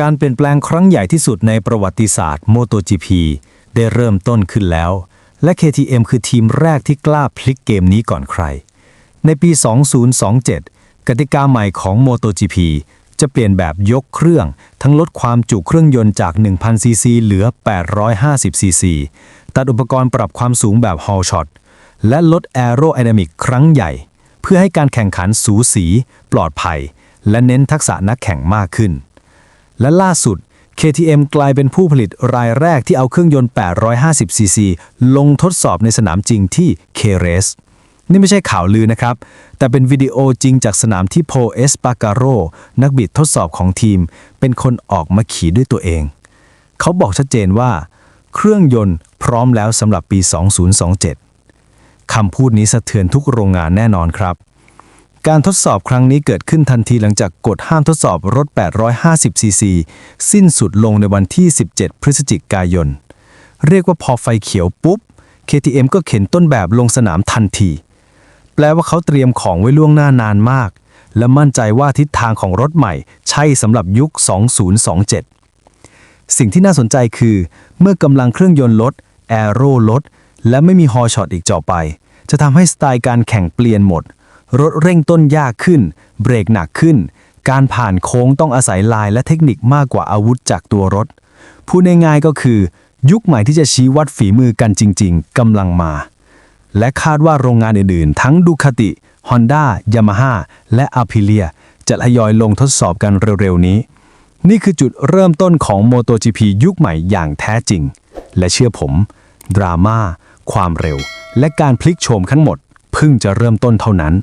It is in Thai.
การเปลี่ยนแปลงครั้งใหญ่ที่สุดในประวัติศาสตร์ MotoGP ได้เริ่มต้นขึ้นแล้ว และ KTM คือทีมแรกที่กล้าพลิกเกมนี้ก่อนใคร ในปี 2027 กติกาใหม่ของ MotoGP จะเปลี่ยนแบบยกเครื่อง ทั้งลดความจุเครื่องยนต์จาก 1,000 ซีซีเหลือ 850 ซีซีตัดอุปกรณ์ปรับความสูงแบบ Hall Shot และลด Aerodynamic ครั้งใหญ่ เพื่อให้การแข่งขันสูสี ปลอดภัย และเน้นทักษะนักแข่งมากขึ้น และล่าสุด KTM กลายเป็นผู้ผลิตรายแรกที่เอาเครื่องยนต์ 850 ซีซีลงทดสอบในสนามจริงที่ K-Race นี่ไม่ใช่ข่าวลือนะครับ แต่เป็นวิดีโอจริงจากสนามที่โพเอสปาการโร นักบิดทดสอบของทีม เป็นคนออกมาขี่ด้วยตัวเอง เขาบอกชัดเจนว่า เครื่องยนต์พร้อมแล้วสำหรับปี 2027 คำพูดนี้สะเทือนทุกโรงงานแน่นอนครับ การทดสอบครั้งนี้เกิดขึ้นทันทีหลังจากกฎห้ามทดสอบรถ 850 ซีซี สิ้นสุดลงในวันที่ 17 พฤศจิกายน เรียกว่าพอไฟเขียวปุ๊บ KTM ก็เข็นต้นแบบลงสนามทันที แปลว่าเขาเตรียมของไว้ล่วงหน้านานมาก และมั่นใจว่าทิศทางของรถใหม่ ใช่สำหรับยุค 2027 สิ่งที่น่าสนใจคือ เมื่อกำลังเครื่องยนต์ลด แอโร่ลด และไม่มีฮอช็อตอีกจ่อไป จะทำให้สไตล์การแข่งเปลี่ยนหมด รถเร่งต้นยากขึ้น เบรกหนักขึ้น การผ่านโค้งต้องอาศัยลายและเทคนิคมากกว่าอาวุธจากตัวรถ พูดง่ายๆก็คือ ยุคใหม่ที่จะชี้วัดฝีมือกันจริง ๆกำลังมา และคาดว่าโรงงานอื่นๆ ทั้งดูคาติ Honda Yamaha และ a p r i l i a จะทยอยลงทดสอบกันเร็วๆนี้ นี่คือจุดเริ่มต้นของ MotoGP ยุคใหม่อย่างแท้จริง และเชื่อผม ดราม่าความเร็ว และการพลิกโฉมทั้งหมดเพิ่งจะเริ่มต้นเท่านั้น